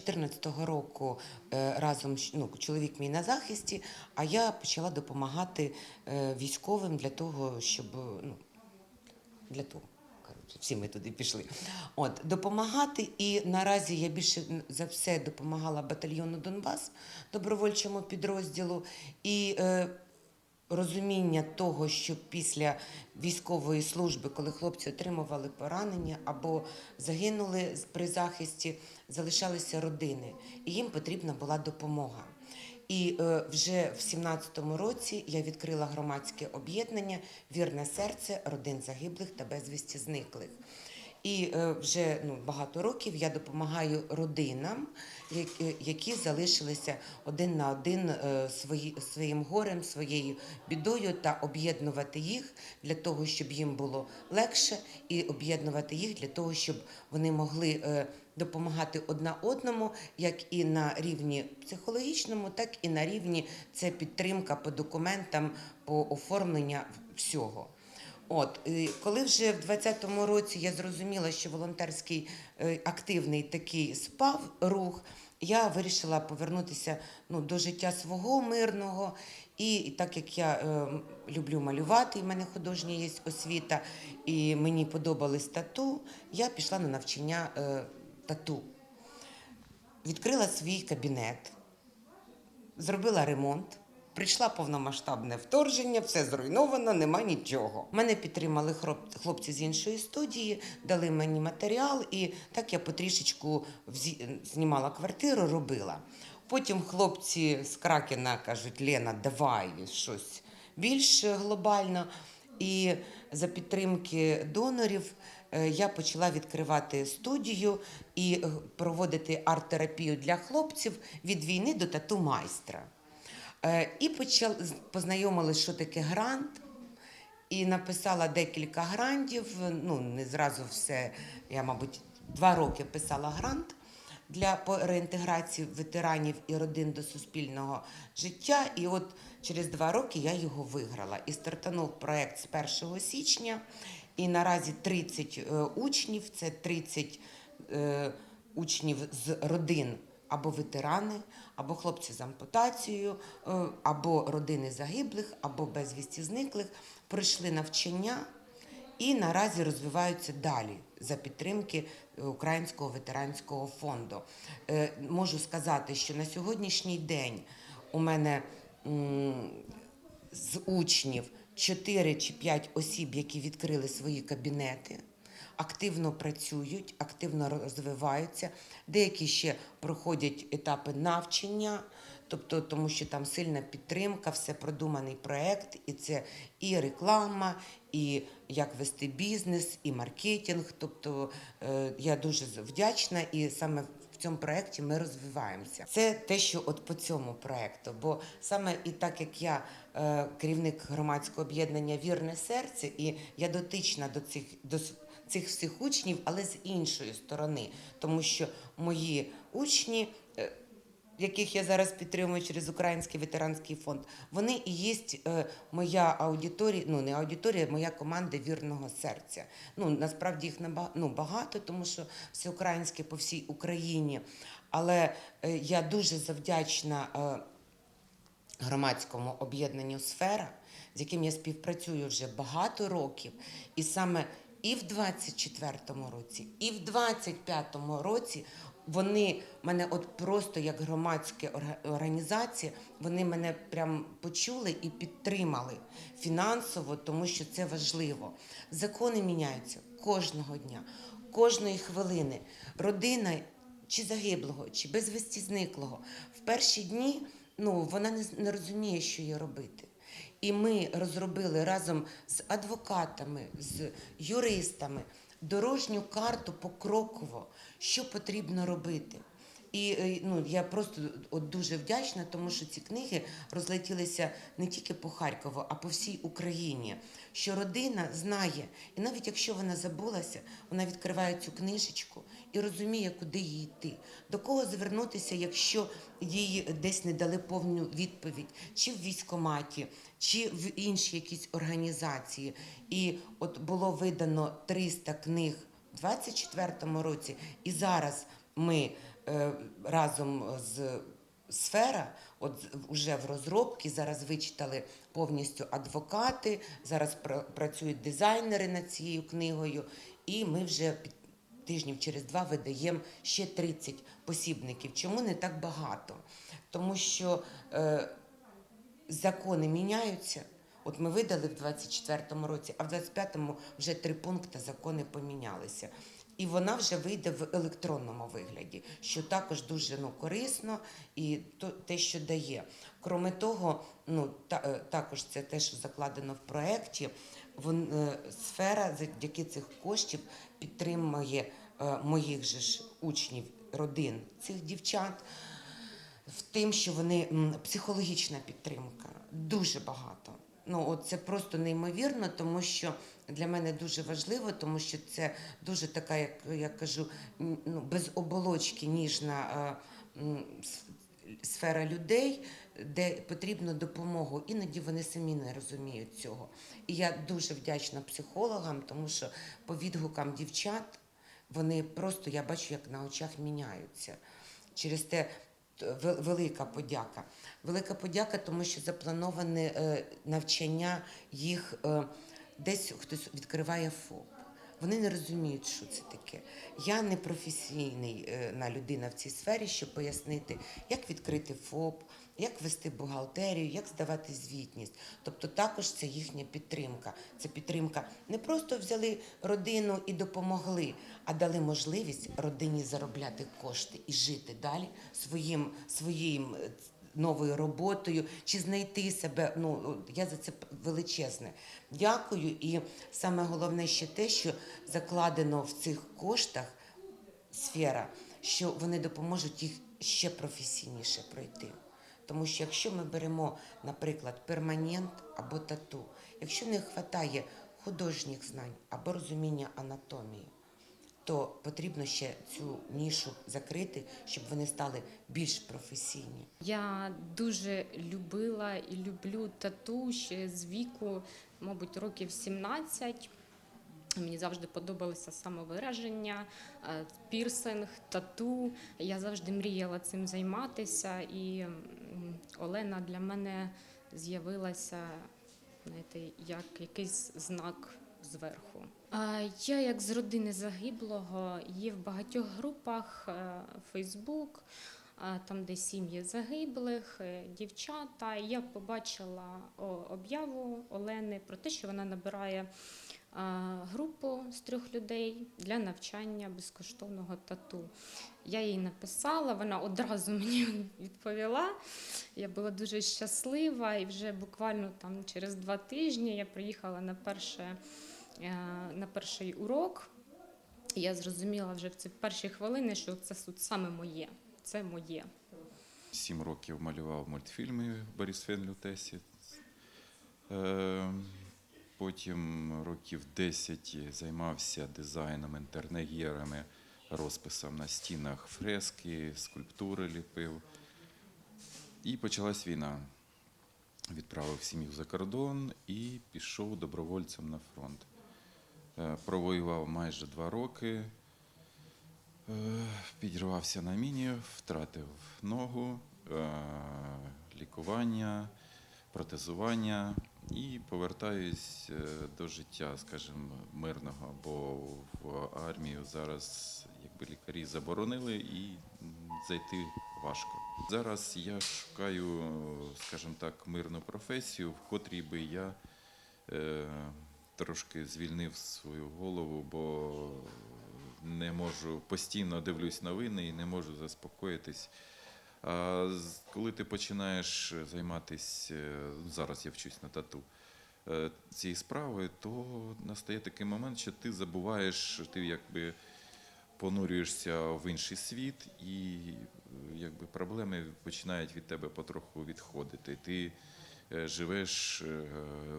2014 року е, разом ну, чоловік мій на захисті, а я почала допомагати е, військовим для того, щоб ну, для того. Всі ми туди пішли. От, допомагати. І наразі я більше за все допомагала батальйону Донбас, добровольчому підрозділу. І е, розуміння того, що після військової служби, коли хлопці отримували поранення або загинули при захисті, залишалися родини, і їм потрібна була допомога. І е, вже в 17-му році я відкрила громадське об'єднання Вірне серце родин загиблих та безвісті зниклих. І е, вже ну, багато років я допомагаю родинам, які, які залишилися один на один е, свої, своїм горем, своєю бідою, та об'єднувати їх для того, щоб їм було легше, і об'єднувати їх для того, щоб вони могли е, допомагати одна одному, як і на рівні психологічному, так і на рівні це підтримка по документам, по оформленню всього. От коли вже в 20-му році я зрозуміла, що волонтерський е, активний такий спав рух, я вирішила повернутися ну, до життя свого мирного. І, так як я е, люблю малювати, і в мене художня є освіта, і мені подобались тату, я пішла на навчання е, тату. Відкрила свій кабінет, зробила ремонт. Прийшла повномасштабне вторження, все зруйновано, нема нічого. Мене підтримали хлопці з іншої студії, дали мені матеріал, і так я потрішечку знімала квартиру, робила. Потім хлопці з Кракена кажуть: Лена, давай щось більш глобально. І за підтримки донорів е, я почала відкривати студію і е, проводити арт-терапію для хлопців від війни до тату майстра. Е, І почала познайомилась, що таке грант. І написала декілька грантів. Ну, не зразу все. Я, мабуть, два роки писала грант для реінтеграції ветеранів і родин до суспільного життя. І от через два роки я його виграла. І стартанув проект з 1 січня. І наразі 30 е, учнів, це 30 е, учнів з родин або ветерани, або хлопці з ампутацією, е, або родини загиблих, або безвісті зниклих, пройшли навчання і наразі розвиваються далі за підтримки е, Українського ветеранського фонду. Е, Можу сказати, що на сьогоднішній день у мене з учнів 4 чи 5 осіб, які відкрили свої кабінети активно працюють, активно розвиваються. Деякі ще проходять етапи навчання, тобто тому що там сильна підтримка, все продуманий проект, і це і реклама, і як вести бізнес, і маркетинг. Тобто е, я дуже вдячна і саме. Цьому проєкті ми розвиваємося. Це те, що от по цьому проєкту. Бо саме і так як я е, керівник громадського об'єднання Вірне серце, і я дотична до цих до цих всіх учнів, але з іншої сторони, тому що мої учні. Яких я зараз підтримую через Український ветеранський фонд, вони і є е, моя аудиторія, ну не аудиторія, моя команда вірного серця. Ну насправді їх ну, багато, тому що всеукраїнське по всій Україні. Але е, я дуже завдячна. е, громадському об'єднанню Сфера, з яким я співпрацюю вже багато років, і саме і в 24-му році, і в 25-му році вони мене от просто як громадська орга- організація, вони мене прям почули і підтримали фінансово, тому що це важливо. Закони міняються кожного дня, кожної хвилини. Родина чи загиблого, чи безвісті зниклого в перші дні ну, вона не, не розуміє, що їй робити. І ми розробили разом з адвокатами, з юристами дорожню карту покроково, що потрібно робити. І е, ну, я просто от дуже вдячна, тому що ці книги розлетілися не тільки по Харкову, а по всій Україні. Що родина знає, і навіть якщо вона забулася, вона відкриває цю книжечку і розуміє, куди їй йти, до кого звернутися, якщо їй десь не дали повну відповідь, чи в військкоматі, чи в іншій якійсь організації. І от було видано 300 книг у 24-му році, і зараз ми разом з сфера, от вже в розробці, зараз вичитали повністю адвокати, зараз працюють дизайнери над цією книгою, і ми вже під тижнів через два видаємо ще 30 посібників. Чому не так багато? Тому що е, закони міняються. От ми видали в 24-му році, а в 25-му вже три пункти закони помінялися. І вона вже вийде в електронному вигляді, що також дуже ну, корисно і то, те, що дає. Кроме того, ну, та, е, також це те, що закладено в проєкті, е, сфера завдяки цих коштів підтримує е, моїх же ж учнів, родин цих дівчат в тим, що вони психологічна підтримка дуже багато. Ну, от це просто неймовірно, тому що для мене дуже важливо, тому що це дуже така, як я кажу, ну, без оболочки ніжна сфера людей, де потрібно допомогу. Іноді вони самі не розуміють цього. І я дуже вдячна психологам, тому що по відгукам дівчат вони просто я бачу, як на очах міняються. Через те велика подяка. Велика подяка, тому що заплановане е, навчання їх е, десь хтось відкриває ФОП. Вони не розуміють, що це таке. Я не професійний е, на людина в цій сфері, щоб пояснити, як відкрити ФОП, як вести бухгалтерію, як здавати звітність. Тобто також це їхня підтримка. Це підтримка не просто взяли родину і допомогли, а дали можливість родині заробляти кошти і жити далі своїм своїм. Новою роботою чи знайти себе. Ну я за це величезне. Дякую. І саме головне ще те, що закладено в цих коштах сфера, що вони допоможуть їх ще професійніше пройти. Тому що якщо ми беремо, наприклад, перманент або тату, якщо не вистачає художніх знань або розуміння анатомії, то потрібно ще цю нішу закрити, щоб вони стали більш професійні. Я дуже любила і люблю тату ще з віку, мабуть, років 17. Мені завжди подобалося самовираження, е, пірсинг, тату. Я завжди мріяла цим займатися, і Олена для мене з'явилася знаєте, як якийсь знак зверху. Я, як з родини загиблого, є в багатьох групах Фейсбук, там, де сім'ї загиблих, е, дівчата. Я побачила об'яву Олени про те, що вона набирає групу з трьох людей для навчання безкоштовного тату. Я їй написала, вона одразу мені відповіла. Я була дуже щаслива, і вже буквально там через два тижні я приїхала на, перше, е, на перший урок. Я зрозуміла вже в ці перші хвилини, що це тут саме моє. Це моє. Сім років малював мультфільми Борис Фен Лютесі. Е, Потім років 10 займався дизайном, інтер'єрами, розписом на стінах фрески, скульптури ліпив. І почалась війна. Відправив сім'ю за кордон і пішов добровольцем на фронт. Е, Провоював майже два роки. Е, Підірвався на міні, втратив ногу, е, лікування, протезування і повертаюсь до життя, скажімо, мирного, бо в армію зараз якби лікарі заборонили і зайти важко. Зараз я шукаю, скажімо так, мирну професію, в котрій би я трошки звільнив свою голову, бо не можу постійно дивлюсь новини і не можу заспокоїтись. А коли ти починаєш займатися, зараз я вчусь на тату, е, цією справою, то настає такий момент, що ти забуваєш, ти якби понурюєшся в інший світ, і е, якби проблеми починають від тебе потроху відходити. Ти е, живеш е,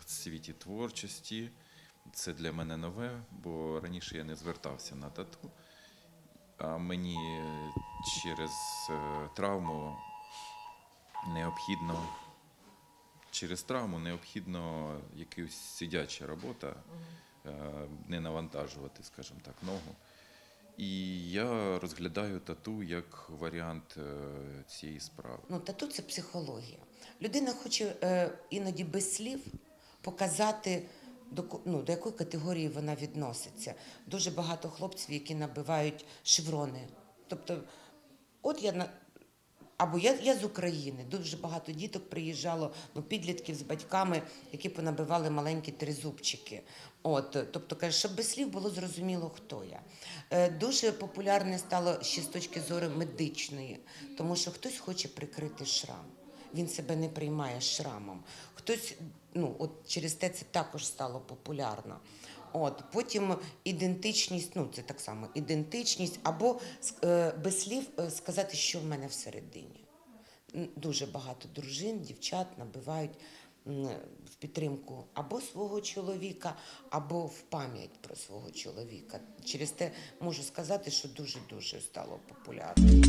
в світі творчості. Це для мене нове, бо раніше я не звертався на тату. А мені через е, травму необхідно через травму необхідно якась сидяча робота, е, не навантажувати, скажімо так, ногу. І я розглядаю тату як варіант е, цієї справи. Ну, тату це психологія. Людина хоче іноді без слів показати, до, ну, до якої категорії вона відноситься. Дуже багато хлопців, які набивають шеврони. Тобто, от я на. Або я, я з України. Дуже багато діток приїжджало, ну, підлітків з батьками, які понабивали маленькі тризубчики. От, тобто, каже, щоб без слів було зрозуміло, хто я. Е, дуже популярне стало ще з точки зору медичної, тому що хтось хоче прикрити шрам. Він себе не приймає шрамом. Хтось, ну, от через те це також стало популярно. От, потім ідентичність, ну це так само ідентичність, або е, без слів е, сказати, що в мене всередині. Дуже багато дружин, дівчат набивають в підтримку або свого чоловіка, або в пам'ять про свого чоловіка. Через те можу сказати, що дуже дуже стало популярно.